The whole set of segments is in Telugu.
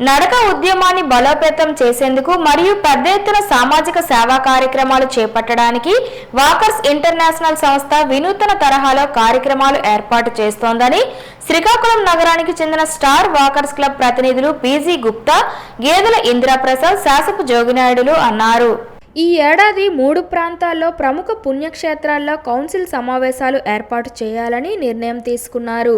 నడక ఉద్యమాన్ని బలోపేతం చేసేందుకు మరియు పెద్ద ఎత్తున సామాజిక సేవా కార్యక్రమాలు చేపట్టడానికి వాకర్స్ ఇంటర్నేషనల్ సంస్థ వినూతన తరహాలో కార్యక్రమాలు ఏర్పాటు చేస్తోందని శ్రీకాకుళం నగరానికి చెందిన స్టార్ వాకర్స్ క్లబ్ ప్రతినిధులు పీజీ గుప్తా గేదెల ఇందిరాప్రసాద్ శాసపు జోగినాయుడులు అన్నారు. ఈ ఏడాది మూడు ప్రాంతాల్లో ప్రముఖ పుణ్యక్షేత్రాల్లో కౌన్సిల్ సమావేశాలు ఏర్పాటు చేయాలని నిర్ణయం తీసుకున్నారు.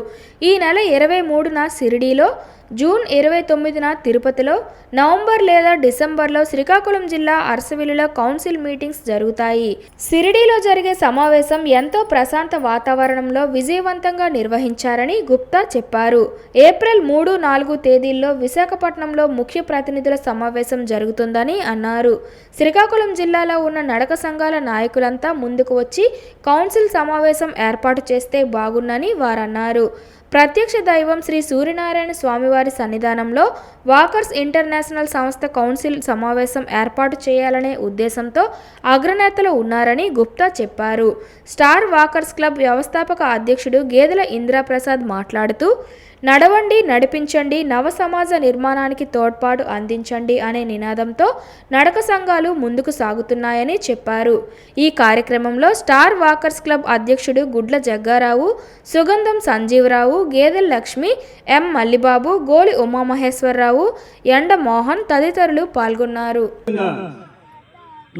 ఈ నెల ఇరవై మూడున సిరిడీలో జూన్ ఇరవై తొమ్మిదిన తిరుపతిలో నవంబర్ లేదా డిసెంబర్లో శ్రీకాకుళం జిల్లా అరసవిల్లిలో కౌన్సిల్ మీటింగ్స్ జరుగుతాయి. సిరిడీలో జరిగే సమావేశం ఎంతో ప్రశాంత వాతావరణంలో విజయవంతంగా నిర్వహించారని గుప్తా చెప్పారు. ఏప్రిల్ మూడు నాలుగు తేదీల్లో విశాఖపట్నంలో ముఖ్య ప్రతినిధుల సమావేశం జరుగుతుందని అన్నారు. శ్రీకాకుళం జిల్లాలో ఉన్న నడక సంఘాల నాయకులంతా ముందుకు వచ్చి కౌన్సిల్ సమావేశం ఏర్పాటు చేస్తే బాగున్నని వారన్నారు. ప్రత్యక్ష దైవం శ్రీ సూర్యనారాయణ స్వామివారి సన్నిధానంలో వాకర్స్ ఇంటర్నేషనల్ సంస్థ కౌన్సిల్ సమావేశం ఏర్పాటు చేయాలనే ఉద్దేశంతో అగ్రనేతలు ఉన్నారని గుప్తా చెప్పారు. స్టార్ వాకర్స్ క్లబ్ వ్యవస్థాపక అధ్యక్షుడు గేదెల ఇంద్రప్రసాద్ మాట్లాడుతూ నడవండి నడిపించండి నవ సమాజ నిర్మాణానికి తోడ్పాటు అందించండి అనే నినాదంతో నడక సంఘాలు ముందుకు సాగుతున్నాయని చెప్పారు. ఈ కార్యక్రమంలో స్టార్ వాకర్స్ క్లబ్ అధ్యక్షుడు గుడ్ల జగ్గారావు సుగంధం సంజీవరావు గేదెల లక్ష్మి ఎం మల్లిబాబు గోలి ఉమామహేశ్వరరావు ఎండ మోహన్ తదితరులు పాల్గొన్నారు.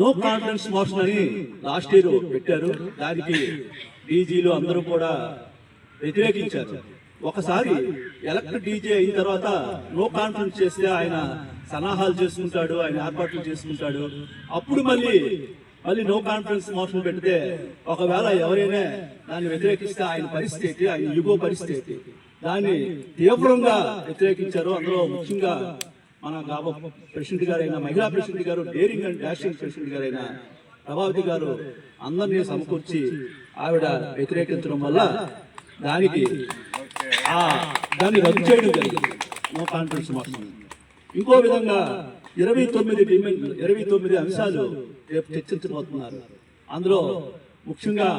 నో కాన్ఫిడెన్స్ మోషన్ అని లాస్ట్ ఇయర్ పెట్టారు. దానికి డీజీలు అందరూ కూడా వ్యతిరేకించారు. ఒకసారి ఎలక్ట్ డీజే అయిన తర్వాత నో కాన్ఫరెన్స్ చేస్తే ఆయన సన్నాహాలు చేసుకుంటాడు ఆయన ఏర్పాట్లు చేసుకుంటాడు. అప్పుడు మళ్ళీ మళ్ళీ నో కాన్ఫరెన్స్ మోషన్ పెడితే ఒకవేళ ఎవరైనా దాన్ని వ్యతిరేకిస్తే ఆయన పరిస్థితి ఆయన యుగో పరిస్థితి. దాన్ని తీవ్రంగా వ్యతిరేకించారు. అందులో ముఖ్యంగా మన గాబ ప్రెసిడెంట్ గారైన మహిళా ప్రెసిడెంట్ గారు డేరింగ్ అండ్ డాషింగ్ ప్రెసిడెంట్ గారైన ప్రభావతి గారు అందరినీ సమకూర్చి ఆవిడ వ్యతిరేకించడం వల్ల దానికి దాన్ని రద్దు చేయడం జరిగింది. నో కాన్ఫిడెన్స్ మోషన్ ఇంకో విధంగా ఇరవై తొమ్మిది డిమాండ్ ఇరవై తొమ్మిది అంశాలు రేపు చర్చించబోతున్నారు. అందులో ముఖ్యంగా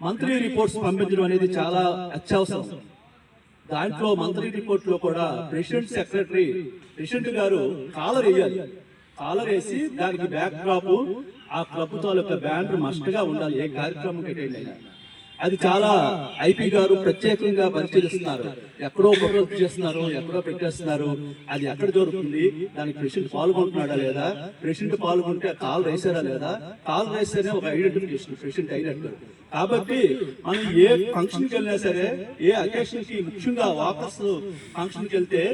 మంత్రి రిపోర్ట్స్ పంపించడం అనేది చాలా అత్యవసరం. దాంట్లో మంత్రి రిపోర్ట్లో కూడా ప్రెసిడెంట్ సెక్రటరీ ప్రెసిడెంట్ గారు కాలర్ వేయాలి. కాలర్ వేసి దానికి బ్యాక్ డ్రాప్ ఆ క్లబ్ తాలూకా బ్యానర్ మస్ట్గా ఉండాలి ఏ కార్యక్రమం అయినా అది చాలా ఐపీ గారు ప్రత్యేకంగా పరిశీలిస్తున్నారు. ఎక్కడో ఫోటో చేస్తున్నారు ఎక్కడో పెట్టేస్తున్నారు. అది ఎక్కడ దొరుకుతుంది దానికి ప్రెసిడెంట్ పాల్గొంటున్నాడా లేదా? ప్రెసిడెంట్ పాల్గొంటే కాల్ వేసారా లేదా? కాల్ వేస్తేనే ఒక ఐడెంటిఫికేషన్ ప్రెసిడెంట్ అయినట్టు కాబట్టి మనం ఏ ఫంక్షన్కి వెళ్ళినా సరే ఏ అకేషన్కి ముఖ్యంగా వాపస్ ఫంక్షన్కి వెళ్తే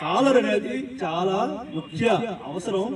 కాలర్ అనేది చాలా ముఖ్య అవసరం.